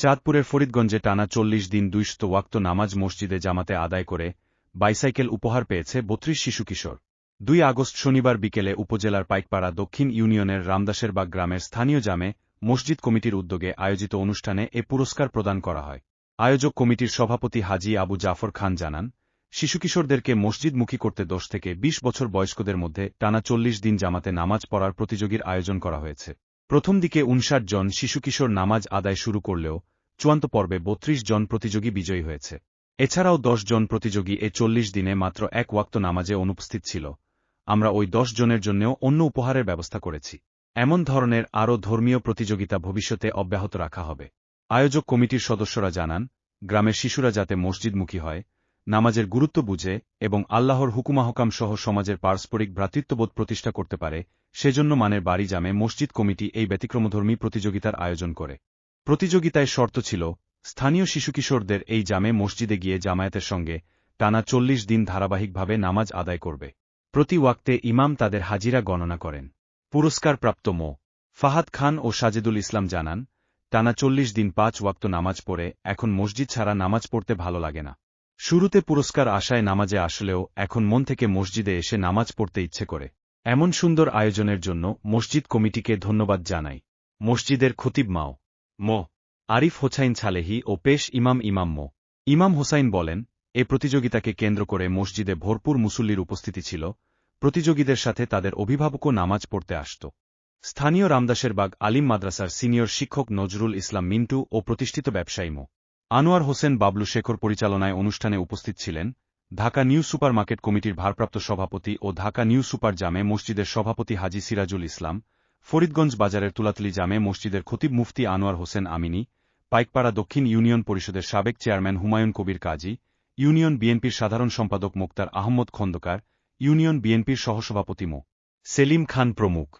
চাঁদপুরের ফরিদগঞ্জে টানা চল্লিশ দিন দুইশত ওয়াক্ত নামাজ মসজিদে জামাতে আদায় করে বাইসাইকেল উপহার পেয়েছে বত্রিশ শিশু কিশোর। দুই আগস্ট শনিবার বিকেলে উপজেলার পাইকপাড়া দক্ষিণ ইউনিয়নের রামদাসেরবাগ গ্রামের স্থানীয় জামে মসজিদ কমিটির উদ্যোগে আয়োজিত অনুষ্ঠানে এ পুরস্কার প্রদান করা হয়। আয়োজক কমিটির সভাপতি হাজি আবু জাফর খান জানান, শিশু কিশোরদেরকে মসজিদমুখী করতে দশ থেকে ২০ বছর বয়স্কদের মধ্যে টানা চল্লিশ দিন জামাতে নামাজ পড়ার প্রতিযোগীর আয়োজন করা হয়েছে। প্রথম দিকে উনষাট জন শিশু কিশোর নামাজ আদায় শুরু করলেও চূড়ান্ত পর্বে বত্রিশ জন প্রতিযোগী বিজয়ী হয়েছে। এছাড়াও দশ জন প্রতিযোগী এ চল্লিশ দিনে মাত্র এক ওয়াক্ত নামাজে অনুপস্থিত ছিল। আমরা ওই দশ জনের জন্যও অন্য উপহারের ব্যবস্থা করেছি। এমন ধরনের আরও ধর্মীয় প্রতিযোগিতা ভবিষ্যতে অব্যাহত রাখা হবে। আয়োজক কমিটির সদস্যরা জানান, গ্রামের শিশুরা যাতে মসজিদমুখী হয়, নামাজের গুরুত্ব বুঝে এবং আল্লাহর হুকুমাহকাম সহ সমাজের পারস্পরিক ভ্রাতৃত্ববোধ প্রতিষ্ঠা করতে পারে, সেজন্য মানের বাড়ি জামে মসজিদ কমিটি এই ব্যতিক্রমধর্মী প্রতিযোগিতার আয়োজন করে। প্রতিযোগিতায় শর্ত ছিল, স্থানীয় শিশু কিশোরদের এই জামে মসজিদে গিয়ে জামায়াতের সঙ্গে টানা চল্লিশ দিন ধারাবাহিকভাবে নামাজ আদায় করবে। প্রতি ওয়াক্তে ইমাম তাদের হাজিরা গণনা করেন। পুরস্কারপ্রাপ্ত মো. ফাহাদ খান ও সাজেদুল ইসলাম জানান, টানা চল্লিশ দিন পাঁচ ওয়াক্ত নামাজ পড়ে এখন মসজিদ ছাড়া নামাজ পড়তে ভালো লাগে না। শুরুতে পুরস্কার আশায় নামাজে আসলেও এখন মন থেকে মসজিদে এসে নামাজ পড়তে ইচ্ছে করে। এমন সুন্দর আয়োজনের জন্য মসজিদ কমিটিকে ধন্যবাদ জানাই। মসজিদের খতিব মাও। মো। আরিফ হোসাইন ছালেহি ও পেশ ইমাম ইমাম মো। ইমাম হোসাইন বলেন, এ প্রতিযোগিতাকে কেন্দ্র করে মসজিদে ভরপুর মুসল্লির উপস্থিতি ছিল, প্রতিযোগীদের সাথে তাদের অভিভাবকও নামাজ পড়তে আসত। স্থানীয় রামদাসের বাগ আলিম মাদ্রাসার সিনিয়র শিক্ষক নজরুল ইসলাম মিন্টু ও প্রতিষ্ঠিত ব্যবসায়ী মো। আনোয়ার হোসেন বাবলু শেখর পরিচালনায় অনুষ্ঠানে উপস্থিত ছিলেন, ঢাকা নিউ সুপার মার্কেট কমিটির ভারপ্রাপ্ত সভাপতি ও ঢাকা নিউ সুপার জামে মসজিদের সভাপতি হাজি সিরাজুল ইসলাম ফরিদগঞ্জ বাজারের তুলাতলি জামে মসজিদের খতিব মুফতি আনোয়ার হোসেন আমিনী, পাইকপাড়া দক্ষিণ ইউনিয়ন পরিষদের সাবেক চেয়ারম্যান হুমায়ুন কবির কাজী, ইউনিয়ন বিএনপির সাধারণ সম্পাদক মুক্তার আহমদ খন্দকার, ইউনিয়ন বিএনপির সহসভাপতি মো. সেলিম খান প্রমুখ।